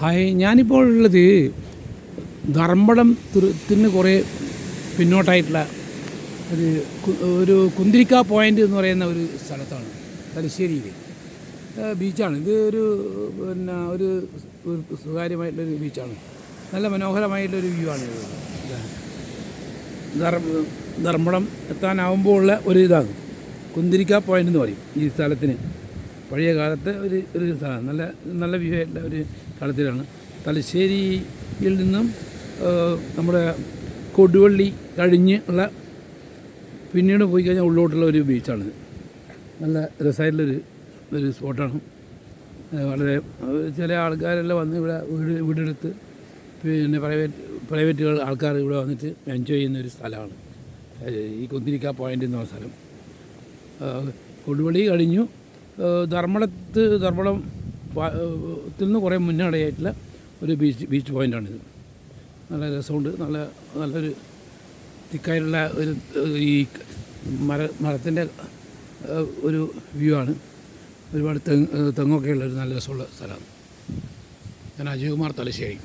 Hi ഞാനിപ്പോൾ ഉള്ളത് ധർമ്മടം തുരുത്തിന് കുറേ പിന്നോട്ടായിട്ടുള്ള ഒരു ഒരു കുന്തിരിക്ക പോയിന്റ് എന്ന് പറയുന്ന ഒരു സ്ഥലത്താണ് തലശ്ശേരിയിൽ ബീച്ചാണ്. ഇത് ഒരു പിന്നെ ഒരു സ്വകാര്യമായിട്ടുള്ളൊരു ബീച്ചാണ്. നല്ല മനോഹരമായിട്ടുള്ളൊരു വ്യൂ ആണ് ധർമ്മടം എത്താനാവുമ്പോൾ ഉള്ള ഒരു ഇതാണ്. കുന്തിരിക്ക പോയിന്റ് എന്ന് പറയും ഈ സ്ഥലത്തിന്. പഴയ കാലത്തെ ഒരു ഒരു സ്ഥലമാണ് നല്ല നല്ല വ്യൂ ആയിട്ടുള്ള ഒരു സ്ഥലത്തിലാണ് തലശ്ശേരിയിൽ നിന്നും നമ്മുടെ കൊടുവള്ളി കഴിഞ്ഞ് ഉള്ള പിന്നീട് പോയി കഴിഞ്ഞാൽ ഉള്ളോട്ടുള്ള ഒരു ബീച്ചാണ് നല്ല രസമായിട്ടുള്ളൊരു ഒരു സ്പോട്ടാണ്. വളരെ ചില ആൾക്കാരെല്ലാം വന്ന് ഇവിടെ വീട് വീടെടുത്ത് പിന്നെ പ്രൈവറ്റ് പ്രൈവറ്റുകൾ ആൾക്കാർ ഇവിടെ വന്നിട്ട് എൻജോയ് ചെയ്യുന്ന ഒരു സ്ഥലമാണ്. ഈ കുന്തിരിക്ക പോയിന്റ് എന്ന സ്ഥലം. കൊടുവള്ളി കഴിഞ്ഞു ധർമ്മടത്ത് ധർമ്മടം ത്തിൽ നിന്ന് കുറേ മുന്നടെയായിട്ടുള്ള ഒരു ബീച്ച് ബീച്ച് പോയിന്റാണിത് നല്ല രസമുണ്ട്. നല്ല നല്ലൊരു തിക്കായിട്ടുള്ള ഒരു ഈ മര മരത്തിന്റെ ഒരു വ്യൂ ആണ് ഒരുപാട് തെങ്ങ് തെങ്ങൊക്കെ ഉള്ള ഒരു നല്ല രസമുള്ള സ്ഥലമാണ്. ഞാൻ അജയകുമാർ തലശ്ശേരി.